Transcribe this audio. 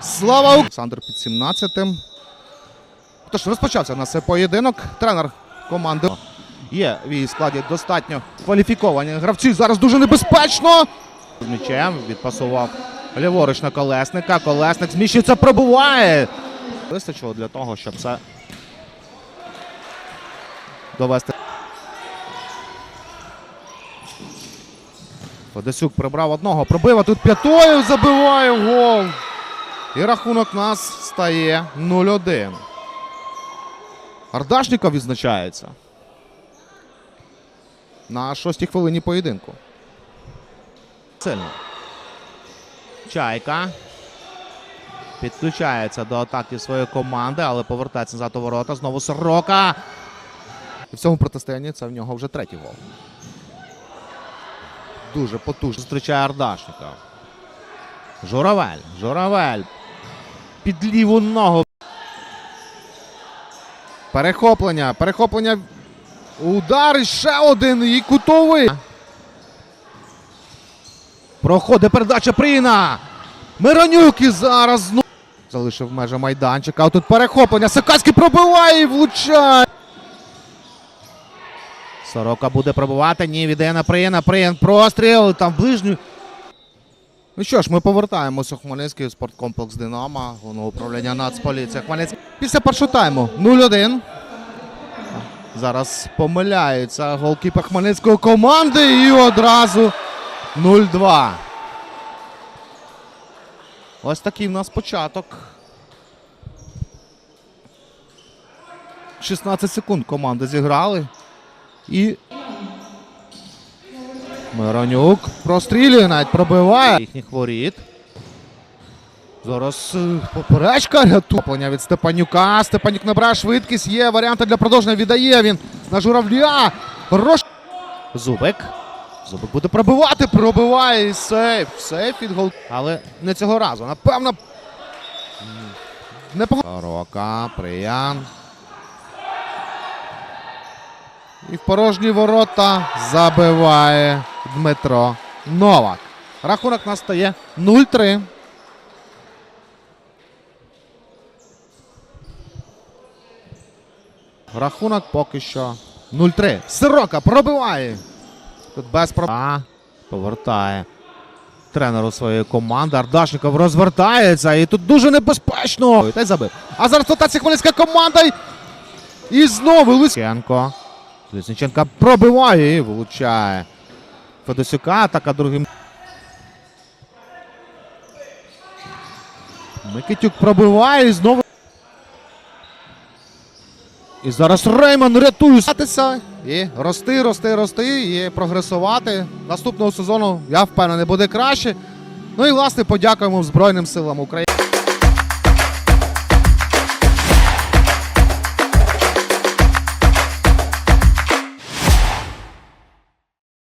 Слава Олександр під 17-тим. Тож розпочався у нас поєдинок. Тренер команди є в її складі достатньо кваліфіковані гравці. Зараз дуже небезпечно. З м'ячем відпасував ліворуч на колесника. Колесник зміщується, пробуває. Вистачило для того, щоб це довести. Федосюк прибрав одного, пробив, а тут п'ятою забиває гол. І рахунок нас стає 0-1. Ардашніков відзначається. На шостій хвилині поєдинку. Сильно. Чайка. Підключається до атаки своєї команди, але повертається назад у ворота. Знову сорока. І в цьому протистоянні це в нього вже третій гол. Дуже потужно зустрічає Ардашника. Журавель. Журавель. Під ліву ногу. Перехоплення. Перехоплення. Удар ще один. І кутовий. Проходить передача Пріна. Миронюк і зараз. Ну... Залишив межа майданчика. А тут перехоплення. Сакацький пробиває і влучає. Сорока буде пробувати. Ні, віддає на Приєна. Приєн простріл. Там ближню. Ну що ж, ми повертаємося у Хмельницький спорткомплекс Динамо, головного управління Нацполіція Хмельницький. Після першого тайму 0-1. Зараз помиляється голкіпер Хмельницької команди і одразу 0-2. Ось такий в нас початок. 16 секунд команди зіграли. І Миронюк прострілює, навіть пробиває їхніх воріт. Зараз е, поперечка рятує від Степанюка. Степанюк набирає швидкість. Є варіанти для продовження. Віддає він на журавля. Хорош. Зубик. Зубик буде пробивати. Пробиває і сейф. Сейф від гол. Але не цього разу. Напевно. Не Рока, Приян. І в порожні ворота забиває Дмитро Новак. Рахунок у нас стає 0-3. Рахунок поки що 0-3. Сирока пробиває. Тут без про... А, повертає тренеру своєї команди. Ардашников розвертається. І тут дуже небезпечно. Та й забив. А зараз ротація хмельницька команда. І- знову Лисенко. Лісниченка пробиває і влучає. Федосюка, атака другим. Микитюк пробиває і знову. І зараз Рейман рятує і рости, рости, рости і прогресувати. Наступного сезону, я впевнений, буде краще. Ну і власне подякуємо Збройним силам України.